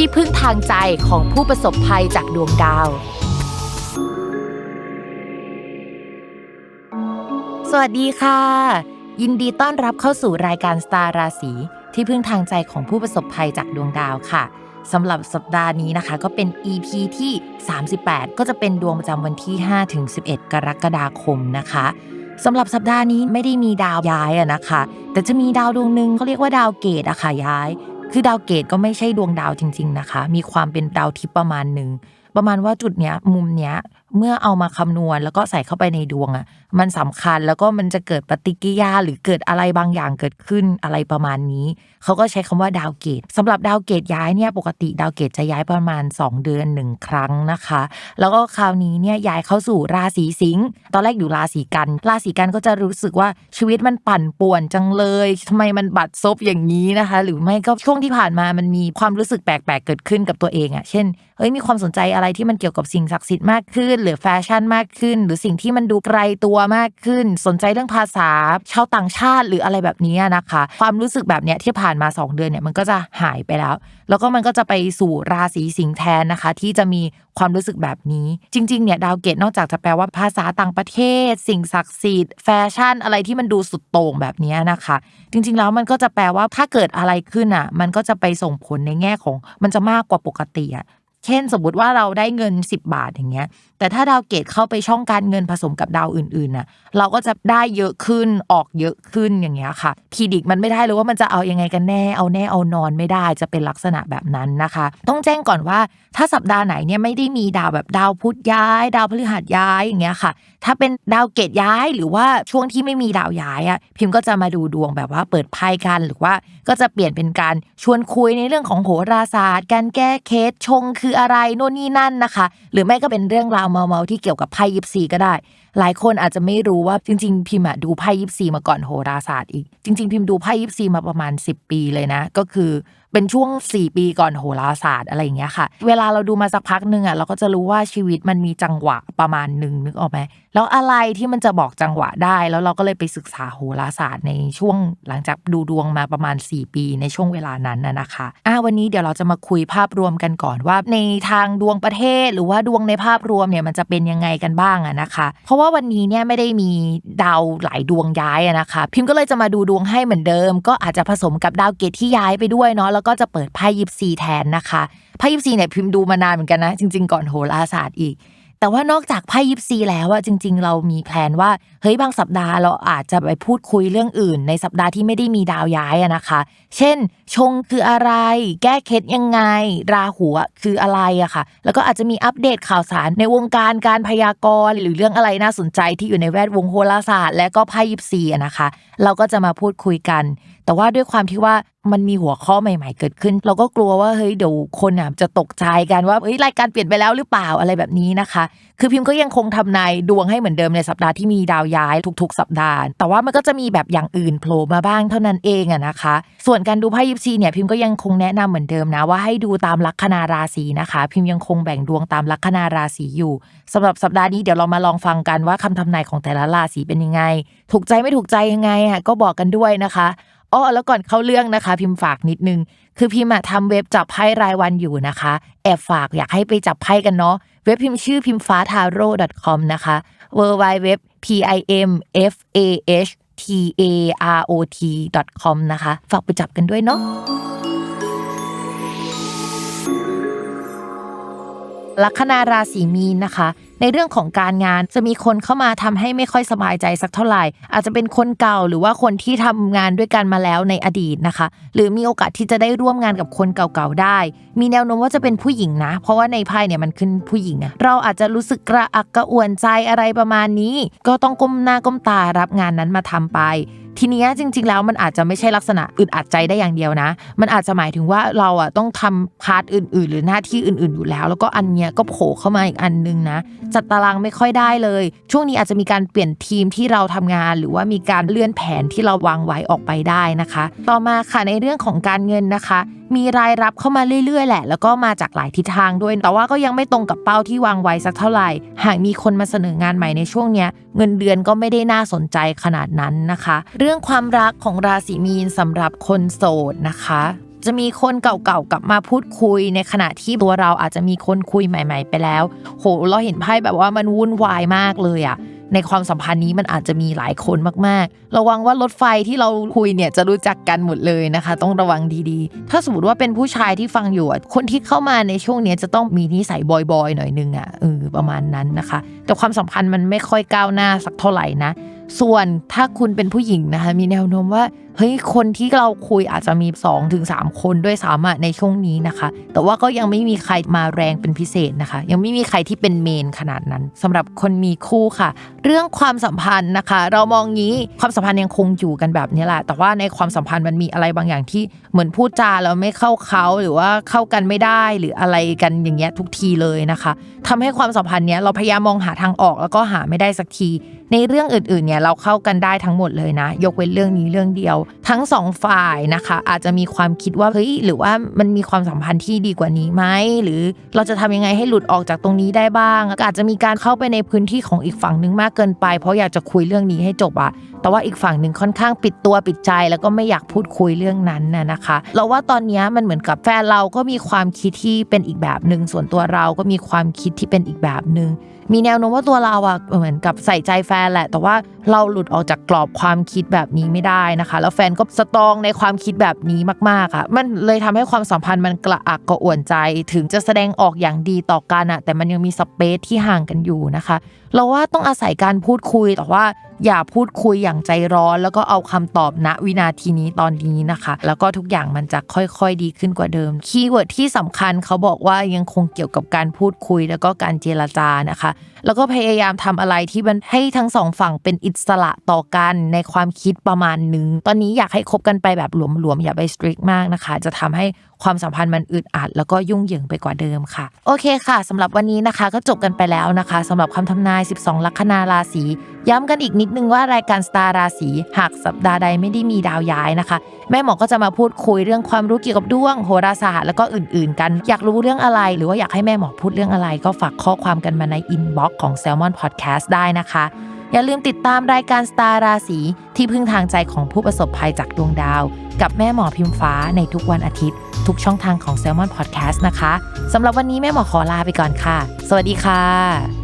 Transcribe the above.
ที่พึ่งทางใจของผู้ประสบภัยจากดวงดาว สวัสดีค่ะ ยินดีต้อนรับเข้าสู่รายการสตาร์ราศีที่พึ่งทางใจของผู้ประสบภัยจากดวงดาวค่ะสำหรับสัปดาห์นี้นะคะ ก็เป็น EP ที่ 38 ก็จะเป็นดวงประจำวันที่5ถึง11 กรกฎาคมนะคะสำหรับสัปดาห์นี้ไม่ได้มีดาวย้ายอะนะคะ แต่จะมีดาวดวงหนึ่งเขาเรียกว่าดาวเกตอะค่ะย้าย คือดาวเกตก็ไม่ใช่ดวงดาวจริง ๆนะคะ มีความเป็นดาวทิพย์ประมาณหนึ่ง ประมาณว่าจุดเนี้ยมุมเนี้ยเมื่อเอามาคำนวณแล้วก็ใส่เข้าไปในดวงอะ่ะ มันสำคัญแล้วก็มันจะเกิดปฏิกิริยาหรือเกิดอะไรบางอย่างเกิดขึ้นอะไรประมาณนี้เขาก็ใช้คำว่าดาวเกตสำหรับดาวเกตย้ายเนี่ยปกติดาวเกตจะย้ายประมาณ 2 เดือนหนึ่งครั้งนะคะ แล้วก็คราวนี้เนี่ยย้ายเข้าสู่ราศีสิงห์ตอนแรกอยู่ราศีกัน ราศีกันก็จะรู้สึกว่าชีวิตมันปั่นป่วนจังเลยทำไมมันบัดซบอย่างนี้นะคะ หรือไม่ก็ช่วงที่ผ่านมามันมีความรู้สึกแปลกๆเกิดขึ้นกับตัวเองอะ่ะ เช่น เฮ้ยมีความสนใจอะไรที่มันเกี่ยวกับสิ่งศักดิ์สิทธิ์มากขึ้น หรือแฟชั่นมากขึ้น หรือสิ่งที่มันดูไกลตัวมากขึ้น สนใจเรื่องภาษาชาวต่างชาติหรืออะไรแบบนี้นะคะ ความรู้สึกแบบเนี้ยที่ผ่านมา 2 เดือนเนี่ยมันก็จะหายไปแล้ว แล้วก็มันก็จะไปสู่ราศีสิงห์แทนนะคะ ที่จะมีความรู้สึกแบบนี้ จริงๆเนี่ยดาวเกตนอกจากจะแปลว่าภาษาต่างประเทศ สิ่งศักดิ์สิทธิ์แฟชั่นอะไรที่มันดูสุดโต่งแบบนี้นะคะ จริงๆแล้วมันก็จะแปลว่าถ้าเกิดอะไรขึ้นอะ มันก็จะไปส่งผลในแง่ของมันจะมากกว่าปกติอะ เช่น สมมติว่าเราได้เงิน 10 บาทอย่างเงี้ย แต่ถ้าดาวเกตเข้าไปช่องการเงินผสมกับดาวอื่นๆน่ะ เราก็จะได้เยอะขึ้นออกเยอะขึ้นอย่างเงี้ยค่ะพีดิกมันไม่ได้เลยว่ามันจะเอายังไงกันแน่เอาแน่เอานอนไม่ได้จะเป็นลักษณะแบบนั้นนะคะ ต้องแจ้งก่อนว่าถ้าสัปดาห์ไหนเนี่ยไม่ได้มีดาวแบบดาวพุธย้าย ดาวพฤหัสย้ายอย่างเงี้ยค่ะ ถ้าเป็นดาวเกตย้ายหรือว่าช่วงที่ไม่มีดาวย้ายอะพิมพ์ก็จะมาดูดวงแบบว่าเปิดไพ่กันหรือว่าก็จะเปลี่ยนเป็นการชวนคุยในเรื่องของโหราศาสตร์ การแก้เคสชงคืออะไรโน่นนี่นั่นนะคะ หรือไม่ก็เป็นเรื่องราวเมาๆที่เกี่ยวกับไพ่ยิปซีก็ได้ หลายคนอาจจะไม่รู้ว่าจริง ๆ พิมพ์ดูไพ่ยิปซีมาก่อนโหราศาสตร์อีก จริง ๆ พิมพ์ดูไพ่ยิปซีมาประมาณ 10 ปีเลยนะ ก็คือ เป็นช่วง 4 ปีก่อนโหราศาสตร์อะไรอย่างเงี้ยค่ะ เวลาเราดูมาสักพักหนึ่งอะเราก็จะรู้ว่าชีวิตมันมีจังหวะประมาณหนึ่งนึกออกไหมแล้วอะไรที่มันจะบอกจังหวะได้ แล้วเราก็เลยไปศึกษาโหราศาสตร์ในช่วงหลังจากดูดวงมาประมาณ 4 ปีในช่วงเวลานั้นน่ะนะคะอ่าวันนี้เดี๋ยวเราจะมาคุยภาพรวมกันก่อนว่า ในทางดวงประเทศ หรือว่าดวงในภาพรวมเนี่ยมันจะเป็นยังไงกันบ้างอะนะคะ เพราะว่าวันนี้เนี่ยไม่ได้มีดาวหลายดวงย้ายอะนะคะ พิมพ์ก็เลยจะมาดูดวงให้เหมือนเดิม ก็อาจจะผสมกับดาวเกตที่ย้ายไปด้วยเนาะแล้วก็จะเปิดไพ่ยิปซีแทนนะคะไพ่ยิปซีเนี่ยพิมพ์ดูมานานเหมือนกันนะ จริง ๆ ก่อนโหราศาสตร์อีก แต่ว่านอกจากไพ่ยิปซีแล้วอะจริง ๆ เรามีแผนว่าเฮ้ยบางสัปดาห์เราอาจจะไปพูดคุยเรื่องอื่น ในสัปดาห์ที่ไม่ได้มีดาวย้ายอะนะคะ เช่น ชงคืออะไร แก้เคล็ดยังไง ราหูอะคืออะไรอะค่ะ แล้วก็อาจจะมีอัปเดตข่าวสารในวงการการพยากรณ์หรือเรื่องอะไรน่าสนใจที่อยู่ในแวดวงโหราศาสตร์ และก็ไพ่ยิปซีอะนะคะ เราก็จะมาพูดคุยกัน แต่ว่าด้วยความที่ว่ามันมีหัวข้อใหม่ ๆ เกิดขึ้น เราก็กลัวว่าเฮ้ยเดี๋ยวคนอะจะตกใจกันว่าเฮ้ยรายการเปลี่ยนไปแล้วหรือเปล่าอะไรแบบนี้นะคะ คือพิมพ์ก็ยังคงทำนายดวงให้เหมือนเดิมในสัปดาห์ที่มีดาวย้ายทุกๆ สัปดาห์ แต่ว่ามันก็จะมีแบบอย่างอื่นโผล่มาบ้างเท่านั้นเองอะนะคะ ส่วนการดูไพ่ยิปซีเนี่ยพิมพ์ก็ยังคงแนะนำเหมือนเดิมนะว่าให้ดูตามลัคนาราศีนะคะ พิมพ์ยังคงแบ่งดวงตามลัคนาราศีอยู่สำหรับสัปดาห์นี้เดี๋ยวเรามาลองฟังกันว่าคำทำนายของแต่ละราศีเป็นยังไง ถูกใจไม่ถูกใจยังไงอะก็บอกกันด้วยนะคะ อ๋อแล้วก่อนเข้าเรื่องนะคะ พิมพ์ฝากนิดนึง คือพิมพ์ทำเว็บจับไพ่รายวันอยู่นะคะ แอบฝากอยากให้ไปจับไพ่กันเนาะเว็บพิมพ์ชื่อพิมฟ้าทาโร่ .com นะคะ w w w p i m f a h t a r o t com นะคะ ฝากไปจับกันด้วยเนาะลัคนาราศีมีนนะคะ ในเรื่องของการงานจะมีคนเข้ามาทำให้ไม่ค่อยสบายใจสักเท่าไหร่ อาจจะเป็นคนเก่าหรือว่าคนที่ทำงานด้วยกันมาแล้วในอดีตนะคะ หรือมีโอกาสที่จะได้ร่วมงานกับคนเก่าๆได้ มีแนวโน้มว่าจะเป็นผู้หญิงนะ เพราะว่าในไพ่เนี่ยมันขึ้นผู้หญิงอะเราอาจจะรู้สึกกระอักกระอ่วนใจอะไรประมาณนี้ ก็ต้องก้มหน้าก้มตารับงานนั้นมาทำไป ทีนี้จริง ๆ แล้วมันอาจจะไม่ใช่ลักษณะอึดอัดใจได้อย่างเดียวนะ มันอาจจะหมายถึงว่าเราอะต้องทำพาร์ทอื่น ๆ หรือหน้าที่อื่น ๆ อยู่แล้ว แล้วก็อันเนี้ยก็โผล่เข้ามาอีกอันนึงนะ จัดตารางไม่ค่อยได้เลย ช่วงนี้อาจจะมีการเปลี่ยนทีมที่เราทำงาน หรือว่ามีการเลื่อนแผนที่เราวางไว้ออกไปได้นะคะ ต่อมาค่ะในเรื่องของการเงินนะคะ มีรายรับเข้ามาเรื่อย ๆ แหละ แล้วก็มาจากหลายทิศทางด้วย แต่ว่าก็ยังไม่ตรงกับเป้าที่วางไว้สักเท่าไหร่ หากมีคนมาเสนองานใหม่ในช่วงเนี้ย เงินเดือนก็ไม่ได้น่าสนใจขนาดนั้นนะคะ เรื่องความรักของราศีมีนสำหรับคนโสดนะคะจะมีคนเก่าๆกลับมาพูดคุยในขณะที่ตัวเราอาจจะมีคนคุยใหม่ ๆ ไปแล้ว โหเราเห็นไพ่แบบว่ามันวุ่นวายมากเลยอะ ในความสัมพันธ์นี้มันอาจจะมีหลายคนมากๆ ระวังว่ารถไฟที่เราคุยเนี่ยจะรู้จักกันหมดเลยนะคะ ต้องระวังดีๆ ถ้าสมมติว่าเป็นผู้ชายที่ฟังอยู่คนที่เข้ามาในช่วงนี้จะต้องมีนิสัยบอยๆหน่อยนึงอะเออประมาณนั้นนะคะ แต่ความสัมพันธ์มันไม่ค่อยก้าวหน้าสักเท่าไหร่นะ ส่วนถ้าคุณเป็นผู้หญิงนะคะมีแนวโน้มว่าเฮ้ยคนที่เราคุยอาจจะมี2อถึงสคนด้วยซ้ำอะในช่วงนี้นะคะ แต่ว่าก็ยังไม่มีใครมาแรงเป็นพิเศษนะคะ ยังไม่มีใครที่เป็นเมนขนาดนั้นสำหรับคนมีคู่ค่ะ เรื่องความสัมพันธ์นะคะ เรามองงี้ความสัมพันธ์ยังคงอยู่กันแบบนี้แหละแต่ว่าในความสัมพันธ์มันมีอะไรบางอย่างที่เหมือนพูดจาแล้วไม่เข้าเขาหรือว่าเข้ากันไม่ได้หรืออะไรกันอย่างเงี้ยทุกทีเลยนะคะทำให้ความสัมพันธ์เนี้ยเราพยายามมองหาทางออกแล้วก็หาไม่ได้สักที ในเรื่องอื่นๆเนี่ยเราเข้ากันได้ทั้งหมดเลยนะ ยกเว้นเรื่องนี้เรื่องเดียว ทั้งสองฝ่ายนะคะ อาจจะมีความคิดว่าเฮ้ยหรือว่ามันมีความสัมพันธ์ที่ดีกว่านี้ไหมหรือเราจะทำยังไงให้หลุดออกจากตรงนี้ได้บ้างอาจจะมีการเข้าไปในพื้นที่ของอีกฝั่งนึงมากเกินไป เพราะอยากจะคุยเรื่องนี้ให้จบอะแต่ว่าอีกฝั่งหนึ่งค่อนข้างปิดตัวปิดใจ แล้วก็ไม่อยากพูดคุยเรื่องนั้นน่ะนะคะ เราว่าตอนนี้มันเหมือนกับแฟนเราก็มีความคิดที่เป็นอีกแบบหนึ่งส่วนตัวเราก็มีความคิดที่เป็นอีกแบบหนึ่งมีแนวโน้มว่าตัวเราอะเหมือนกับใส่ใจแฟนแหละ แต่ว่าเราหลุดออกจากกรอบความคิดแบบนี้ไม่ได้นะคะ แล้วแฟนก็สตรองในความคิดแบบนี้มากๆอะมันเลยทำให้ความสัมพันธ์มันกระอักกระอ่วนใจ ถึงจะแสดงออกอย่างดีต่อกันอะแต่มันยังมีสเปซที่ห่างกันอยู่นะคะ เราว่าต้องอาศัยการพูดคุยแต่ว่าอย่าพูดคุยอย่างใจร้อน แล้วก็เอาคำตอบณวินาทีนี้ตอนนี้นะคะ แล้วก็ทุกอย่างมันจะค่อยๆดีขึ้นกว่าเดิม คีย์เวิร์ดที่สำคัญเขาบอกว่ายังคงเกี่ยวกับการพูดคุยแล้วก็การเจรจานะคะ แล้วก็พยายามทำอะไรที่มันให้ทั้งสองฝั่งเป็นอิสระต่อกันในความคิดประมาณนึง ตอนนี้อยากให้คบกันไปแบบหลวมๆ อย่าไปสตริกมากนะคะ จะทำให้ความสัมพันธ์มันอึดอัด แล้วก็ยุ่งเหยิงไปกว่าเดิมค่ะ โอเคค่ะสำหรับวันนี้นะคะก็จบกันไปแล้วนะคะสำหรับคำทำนาย 12 ลัคนาราศีย้ำกันอีกนิดนึงว่ารายการสตาร์ราศีหากสัปดาห์ใดไม่ได้มีดาวย้ายนะคะ แม่หมอก็จะมาพูดคุยเรื่องความรู้เกี่ยวกับดวงโหราศาสตร์แล้วก็อื่น ๆ กัน อยากรู้เรื่องอะไร หรือว่าอยากให้แม่หมอพูดเรื่องอะไร ก็ฝากข้อความกันมาในอินบ็อกของ s ซ l m o n Podcast ได้นะคะ อย่าลืมติดตามรายการสตาร์ราศีที่พึ่งทางใจของผู้ประสบภัยจากดวงดาว กับแม่หมอพิมฟ้าในทุกวันอาทิตย์ ทุกช่องทางของ s ซ l m o n Podcast นะคะสำหรับวันนี้แม่หมอขอลาไปก่อนค่ะ สวัสดีค่ะ